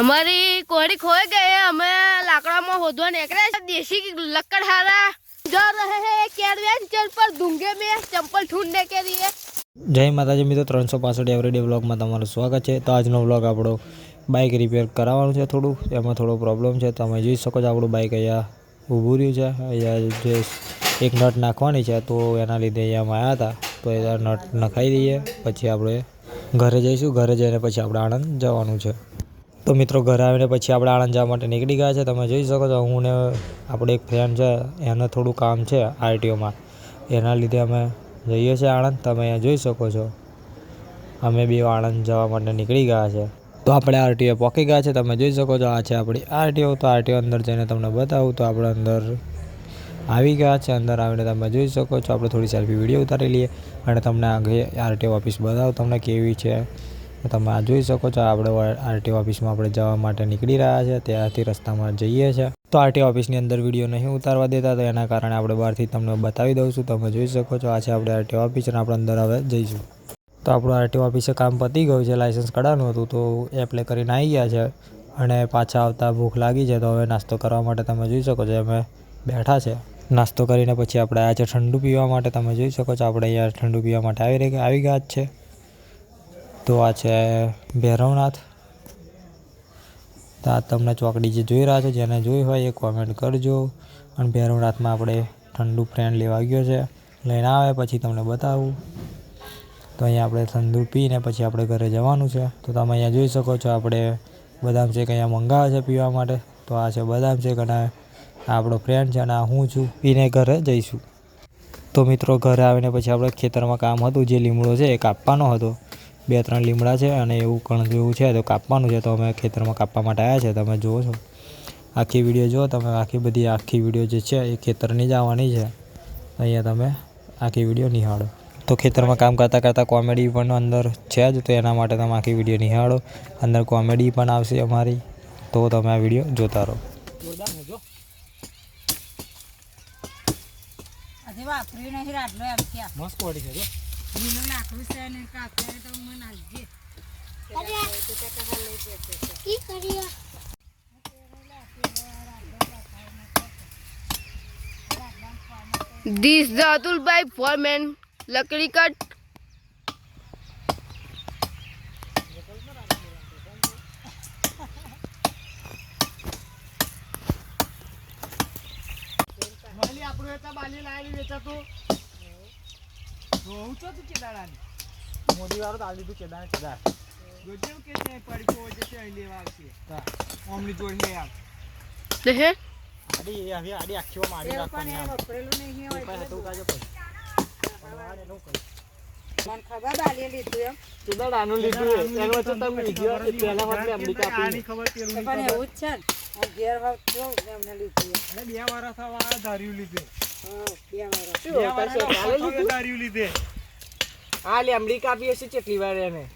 અમારી કોડી ખોઈ ગઈ અમે લાકડામાં હોધવા નીકળ્યા દેશી લક્કડ હારા. જો રહે હે કેરવેન ચલ પર ડુંગે મે. ચંપલ ઢૂંઢને કે લીએ જય માતાજી મિત્રો, ત્રણસો પાસઠ એવરીડે બ્લોગમાં તમારું સ્વાગત છે. તો આજનો બ્લોગ આપણો બાઇક રિપેર કરાવવાનું છે થોડું. એમાં થોડો પ્રોબ્લેમ છે. તમે જોઈ શકો છો આપણું બાઇક અહીંયા ઊભું રહ્યું છે. અહીંયા જે એક નટ નાખવાની છે, તો એના લીધે અહીંયા આવ્યા હતા. તો એ નટ નખાઈ દઈએ. પછી આપણે ઘરે જઈશું. ઘરે જઈને પછી આપણે આણંદ જવાનું છે. તો મિત્રો ઘરે આવીને પછી આપણે આણંદ જવા માટે નીકળી ગયા છે. તમે જોઈ શકો છો, હું ને આપણે એક ફ્રેન્ડ છે, એને થોડું કામ છે આરટીઓમાં. એના લીધે અમે જઈએ છીએ આણંદ. તમે અહીંયા જોઈ શકો છો, અમે બે આણંદ જવા માટે નીકળી ગયા છે. તો આપણે આરટીઓ પહોંચી ગયા છે. તમે જોઈ શકો છો, આ છે આપણી આરટીઓ. તો આરટીઓ અંદર જઈને તમને બતાવું, તો આપણે અંદર આવી ગયા છે. અંદર આવીને તમે જોઈ શકો છો, આપણે થોડી સેલ્ફી વીડિયો ઉતારી લઈએ અને તમને આગળ આરટીઓ ઓફિસ બતાવું તમને કેવી છે. તમે આ જોઈ શકો છો, આપણે આરટીઓ ઓફિસમાં આપણે જવા માટે નીકળી રહ્યા છે, ત્યાંથી રસ્તામાં જઈએ છીએ તો આરટીઓ ઓફિસની અંદર વીડિયો નહીં ઉતારવા દેતા, તો એના કારણે આપણે બહારથી તમને બતાવી દઉં છું, તમે જોઈ શકો છો, આ છે આપણે આરટીઓ ઓફિસ અને આપણે અંદર હવે જઈશું. તો આપણું આરટીઓ ઓફિસે કામ પતી ગયું છે લાઇસન્સ કઢાવવાનું હતું, તો એપ્લે કરીને આવી ગયા છે. અને પાછા આવતા ભૂખ લાગી છે, તો હવે નાસ્તો કરવા માટે તમે જોઈ શકો છો, અમે બેઠા છે. નાસ્તો કરીને પછી આપણે આ છે ઠંડુ પીવા માટે, તમે જોઈ શકો છો, આપણે અહીંયા ઠંડુ પીવા માટે આવી આવી ગયા જ છે. તો આ છે ભૈરવનાથ. તો આ તમને ચોકડી જે જોઈ રહ્યા છો, જેને જોઈ હોય એ કોમેન્ટ કરજો. અને ભૈરવનાથમાં આપણે ઠંડુ ફ્રેન્ડ લેવા ગયો છે. લઈને આવે, પછી તમને બતાવું. તો અહીંયા આપણે ઠંડુ પીને પછી આપણે ઘરે જવાનું છે. તો તમે અહીંયા જોઈ શકો છો, આપણે બદામ શેક અહીંયા મંગાવે છે પીવા માટે. તો આ છે બદામ શેક અને આપણો ફ્રેન્ડ છે અને આ હું છું. પીને ઘરે જઈશું. તો મિત્રો, ઘરે આવીને પછી આપણે ખેતરમાં કામ હતું, જે લીમડો છે એ કાપવાનો હતો. બે ત્રણ લીમડા છે અને એવું કણ જેવું છે તો કાપવાનું છે. તો અમે ખેતરમાં કાપવા માટે આવ્યા છે. તમે જુઓ છો. આખી વીડિયો જુઓ. તમે આખી બધી આખી વીડિયો જે છે એ ખેતરની જ આવવાની છે. અહીંયા તમે આખી વીડિયો નિહાળો. તો ખેતરમાં કામ કરતાં કરતાં કોમેડી પણ અંદર છે જ. તો એના માટે તમે આખી વીડિયો નિહાળો. અંદર કોમેડી પણ આવશે અમારી. તો તમે આ વીડિયો જોતા રહો. વાપર્યું રાટલો એમ ક્યાં? મસ્ત કોડી છે જો. લીલું નાખવું છે ને કાપીને તો મને નાખજે दिस द अतुल भाई फॉरमैन लकड़ी कट મોદી વાળો તો આલી તું કેદાર કેદાર આડી આવી આડી આખીઓ મારી રાખવાની આમ. વપરેલું નહીં હોય પણ હતું કાજો પછી મને ખબર બાલી લીધું એમ. કેદાર આનું લીધું એનો વચ્ચે તમે વિડિયો પહેલા વખતે અમેરિકા આપી તો પણ એવું જ છે ને ઘેર એમને લીધું એમ. હા, બે વર્ષ હા લેમડી કાપી હશે કેટલી વાર એને.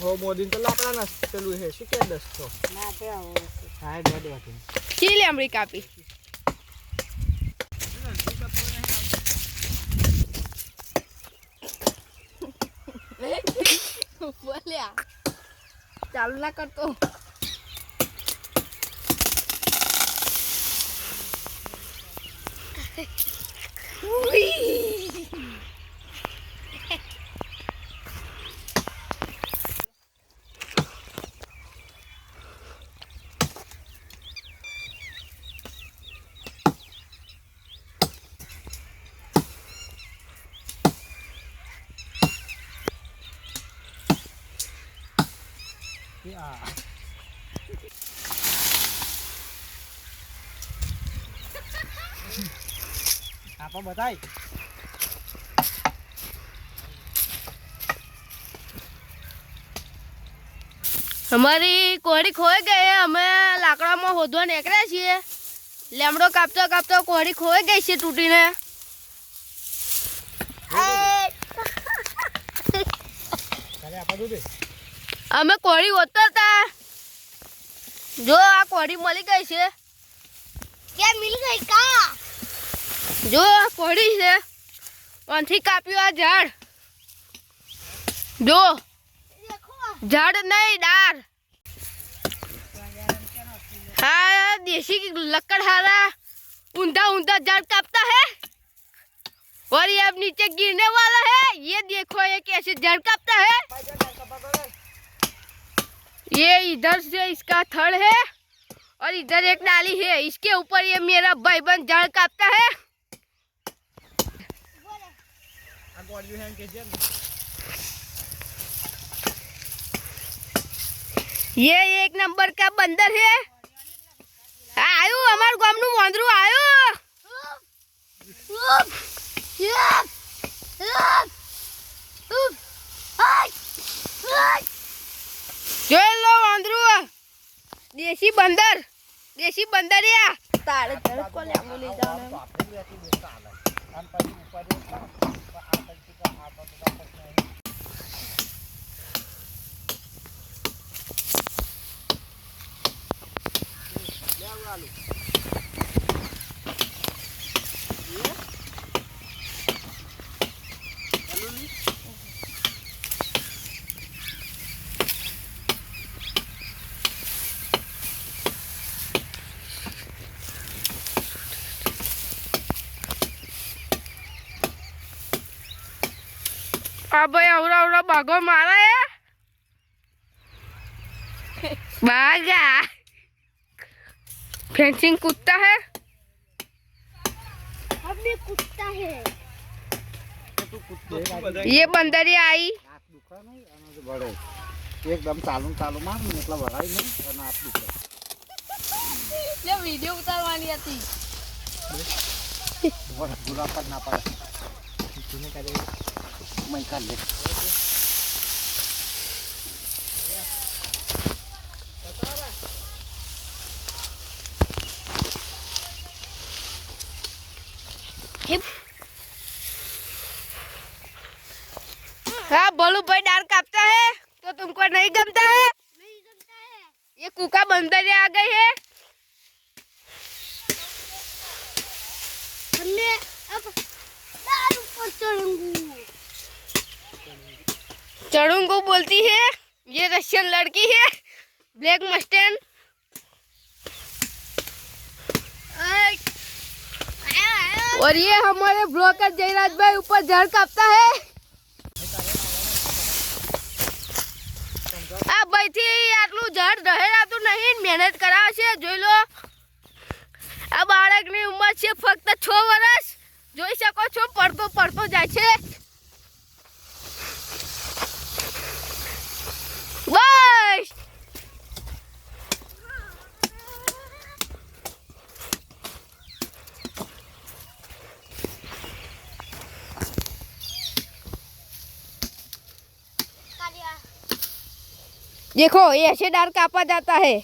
હો મોદી તો લાકડા પેલું છે. શું કે દસતો હા દોઢ વાગે. કી લેમડી કાપી? ચાલુ ના કરતો. Whee! આપો બધાય. અમારી કોડી ખોઈ ગઈ અમે લાકડામાં હોધવા નીકળ્યા છીએ. લેમડો કાપતો કાપતો કોડી ખોઈ ગઈ છે તૂટીને. અમે કોડી ઓતરતા. જો આ કોડી મળી ગઈ છે. ક્યાં મળી ગઈ કા? જો આ કોહડી છે ઓનથી કાપ્યું આ ઝાડ જો જડ નહીં ડાર हाँ देसी लकड़ हारा ऊंधा ऊंधा जड़ काटता है और ये अब नीचे गिरने वाला है ये देखो ये कैसे जड़ काटता है ये इधर से इसका थड़ है और इधर एक डाली है इसके ऊपर ये मेरा भाईबंद जड़ काटता है ये एक नंबर का बंदर है હા આયું અમારું ગામનું વાંદરું આયું જોઈ લો વાંદરું દેશી બંદર દેશી બંદરિયા તારે તડકો લેવો લઈ Thank you. આ ભાઈ અવરા અવરા બાગો મારા है भागा फेंसिंग कुत्ता है अब भी कुत्ता है ये बंदरिया आई હાથ દુખે નહીં અને જો વળે એકદમ ચાલુ ને ચાલુ માર ને એટલે વળાય નહીં અને હાથ દુખે વિડીયો ઉતારવાની હતી વળે ગુલાબ પર ના પડે ไม่กันเลย हाँ बोलू, भाई डार काटता है? तो तुमको नहीं गमता है? नहीं गमता है ये कुका बंदर आ गई है। हमने अब ऊपर चढ़ूँगी। चढ़ूंगू बोलती है ये रशियन लड़की है ब्लैक मस्टैंड और ये हमारे ब्लॉकर जयराज भाई ऊपर जड़ कापता है આ ભાઈથી આટલું જડ રહેલાતું નહીં મહેનત કરાવે છે જોઈ લો આ બાળકની ઉંમર છે ફક્ત છ વર્ષ જોઈ શકો છો પડતો પડતો જાય છે देखो ये ऐसे डार कापा जाता है।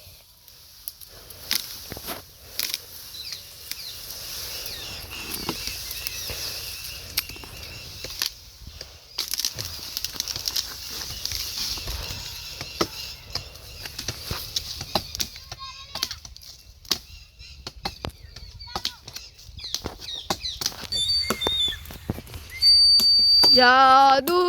જાદુ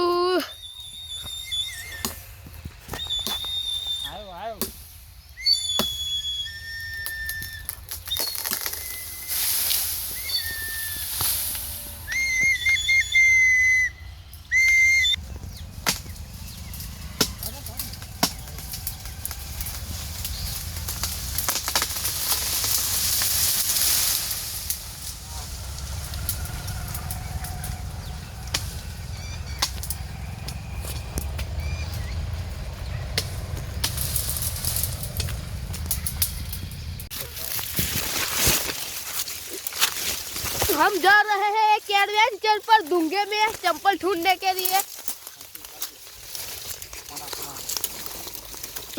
हम जा रहे हैं एक एडवेंचर पर डूँगे में चंपल ढूँढने के लिए।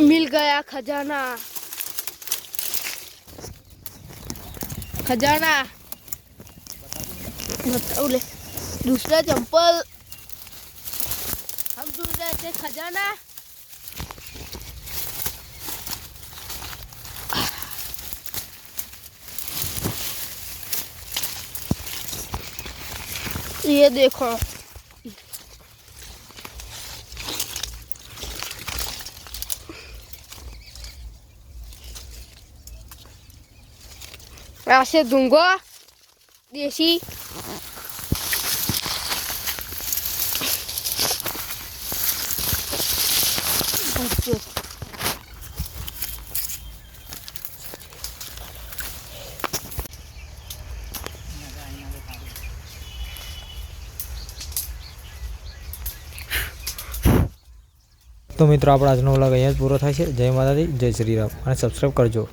मिल गया खजाना। खजाना। बताओ ले, दूसरा चंपल। हम ढूंढ रहे थे खजाना। ये देखो ऐसे दूंगा देसी Thank. તો મિત્રો આપણો આજનો વ્લોગ અહીંયા જ પૂરો થાય છે. જય માતાજી, જય શ્રી રામ અને સબસ્ક્રાઈબ કરજો.